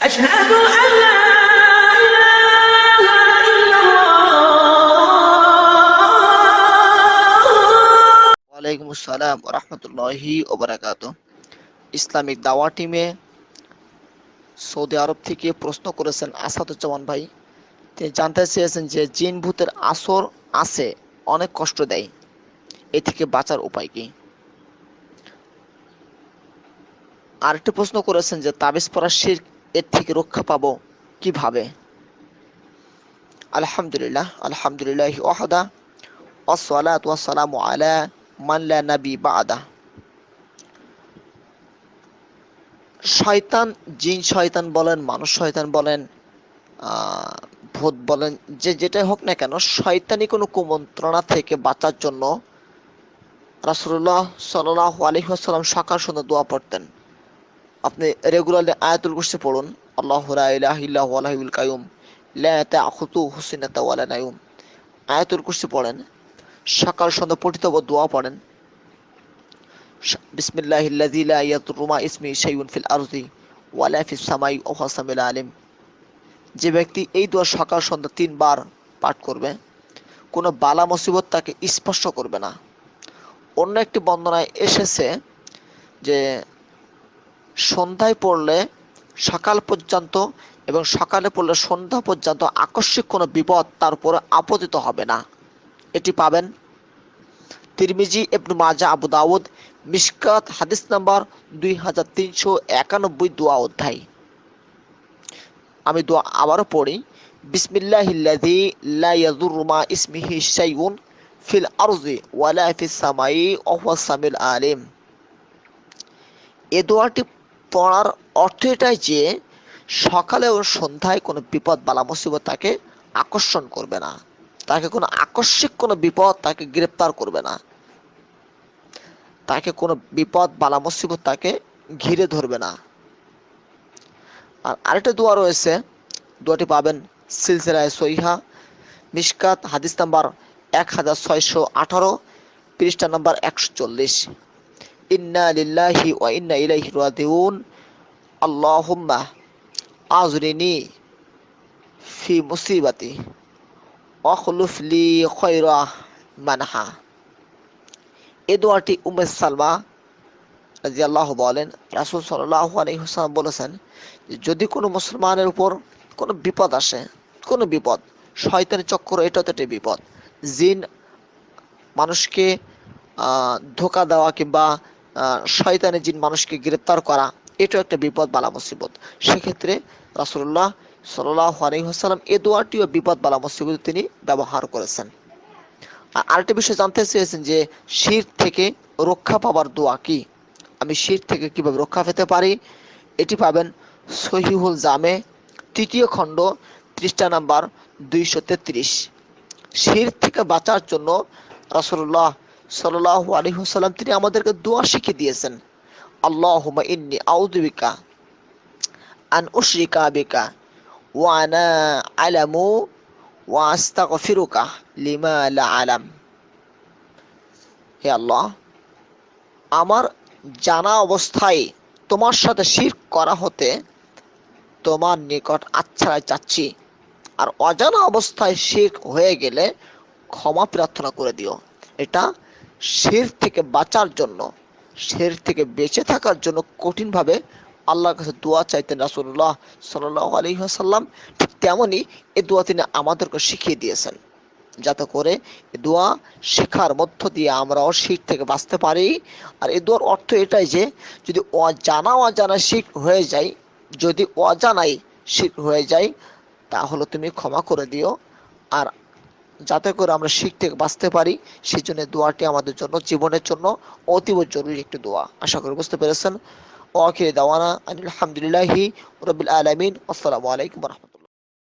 أشهد أن لا إله إلا الله ওয়ালাইকুম আসসালাম রহমতুল্লাহি ওবরাকাত ইসলামিক দাওয়া টিমে সৌদি আরব থেকে প্রশ্ন করেছেন আসাদুজ্জামান ভাই তিনি জানতে চেয়েছেন যে জিন ভূতের আসর আছে অনেক কষ্ট দেয় এ থেকে বাঁচার উপায় কি আরেকটি প্রশ্ন করেছেন যে তাবিজ পড়া শির এর থেকে রক্ষা পাবো কীভাবে? আলহামদুলিল্লাহ আলহামদুলিল্লাহ ওয়াহদা, ওয়াসসালাত আলা মান লা নাবী বাদা। শয়তান, জিন শয়তান বলেন, মানুষ শয়তান বলেন ভূত বলেন, যে যেটাই হোক না কেন, শয়তানি কোনো কুমন্ত্রণা থেকে বাঁচার জন্য রাসুল্লাহ সাল্লাহ আলহিহাসাল্লাম সকাল সন্ধ্যা দোয়া পড়তেন। আপনি রেগুলারলি আয়াতুল কুরসি পড়ুন। আল্লাহু লা ইলাহা ইল্লা হুয়াল হাইয়ুল কাইয়ুম। লা তাখুতুহু সিনাতা ওয়ালা নায়ুম আয়াতুল কুরসি পড়েন। সকাল সন্ধ্যা পঠিত দোয়া পড়েন। বিসমিল্লাহিল্লাযী লা ইয়াদুররু মা ইসমি শাইউন ফিল আরদি ওয়ালা ফিস সামাই ওয়া সামিউল আলিম। যে ব্যক্তি এই দোয়া সকাল সন্ধ্যা তিনবার পাঠ করবে, কোনো বালা মুসিবত তাকে স্পর্শ করবে না। অন্য একটি বর্ণনায় এসেছে যে সন্ধ্যায় পড়লে সকাল পর্যন্ত এবং সকালে পড়লে সন্ধ্যা পর্যন্ত আকস্মিক কোনো বিপদ তার উপরে আপতিত হবে না। এটি পাবেন তিরমিজি, ইবনু মাজা আবু দাউদ, মিশকাত, হাদিস নাম্বার দুই হাজার তিনশো একানব্বই দোয়া অধ্যায়। আমি দোয়া আবারও পড়ি। বিসমিল্লাহিল্লাযী লা ইসমিহি শাইউন ফিল আরজি ওয়ালা সামাই ওয়া সামিউল আলিম। এ দোয়াটি পড়ার অর্থ এটাই যে সকালে ও সন্ধ্যায় কোনো বিপদ বালা মুসিবত তাকে আকর্ষণ করবে না। তাকে কোনো আকস্মিক কোনো বিপদ তাকে গ্রেপ্তার করবে না। তাকে কোনো বিপদ বালা মুসিবত তাকে ঘিরে ধরবে না। আর আরেকটা দোয়া রয়েছে, দোয়াটি পাবেন সিলসিলায় সহিহা মিশকাত, হাদিস নাম্বার এক হাজার ছয়শো আঠারো, পৃষ্ঠা নাম্বার একশো চল্লিশ। ইন্না লিল্লাহি ওয়া ইন্না ইলাইহি রাজিউন আল্লাহুম্মা আজরিনি ফি মুসিবাতি অখলুফ লি খয়রা মানহা এ দোয়াটি উম্মে সালমা রাজি আল্লাহ বলেন। রাসুল সাল্লাহ আলহিহাসাল্লাম বলেছেন যদি কোনো মুসলমানের উপর কোনো বিপদ আসে, কোনো বিপদ, শয়তানি চক্র এটা তো একটা বিপদ। জিন মানুষকে ধোকা দেওয়া কিংবা আহ, শয়তানি জিন মানুষকে গ্রেপ্তার করা এটাও একটা বিপদ বালা মুসিবত। সেক্ষেত্রে রাসুল্লাহ সাল্লাহ আলহিহাসাল্লাম এ দোয়াটিও বিপদ বালা মুসিবত তিনি ব্যবহার করেছেন। আর আরেকটা বিষয় জানতে চেয়েছেন যে শির থেকে রক্ষা পাবার দোয়া কি? আমি শির থেকে কীভাবে রক্ষা পেতে পারি? এটি পাবেন সহিহুল জামে তৃতীয় খণ্ড পৃষ্ঠা নাম্বার দুইশো তেত্রিশ। শির থেকে বাঁচার জন্য রাসূলুল্লাহ সাল্লাল্লাহু আলাইহি ওয়াসাল্লাম, তিনি আমাদেরকে দোয়া শিখিয়ে দিয়েছেন। আল্লাহুম্মা ইন্নী আউযু বিকা আন উশরিকা বিকা ওয়া আনা আলামু ওয়া আস্তাগফিরুকা লিমা লা আলাম। হে আল্লাহ, আমার জানা অবস্থায় তোমার সাথে শির করা হতে তোমার নিকট আচ্ছাড়ায় চাচ্ছি আর অজানা অবস্থায় শির হয়ে গেলে ক্ষমা প্রার্থনা করে দিও। এটা শির থেকে বাঁচার জন্য, শের থেকে বেঁচে থাকার জন্য কঠিনভাবে আল্লাহর কাছে দোয়া চাইতেন রাসূলুল্লাহ সাল্লাল্লাহু আলাইহি ওয়াসাল্লাম। ঠিক তেমনই এই দোয়া তিনি আমাদেরকে শিখিয়ে দিয়েছেন, যাতে করে এ দোয়া শেখার মধ্য দিয়ে আমরাও শিখ থেকে বাঁচতে পারি। আর এই দোয়ার অর্থ এটাই যে, যদি অজানা অজানা শিখ হয়ে যায়, যদি অজানাই শিখ হয়ে যায়, তাহলে তুমি ক্ষমা করে দিও। আর যাতে করে আমরা শিখতে, বাঁচতে পারি সেই জন্য দোয়াটি আমাদের জন্য, জীবনের জন্য অতীব জরুরি একটি দোয়া। আশা করি বুঝতে পেরেছেন? ওয়াকির দাওয়ানা আলহামদুলিল্লাহি রবিল আলমিন। আসসালামু আলাইকুম রহমতুল্লাহ।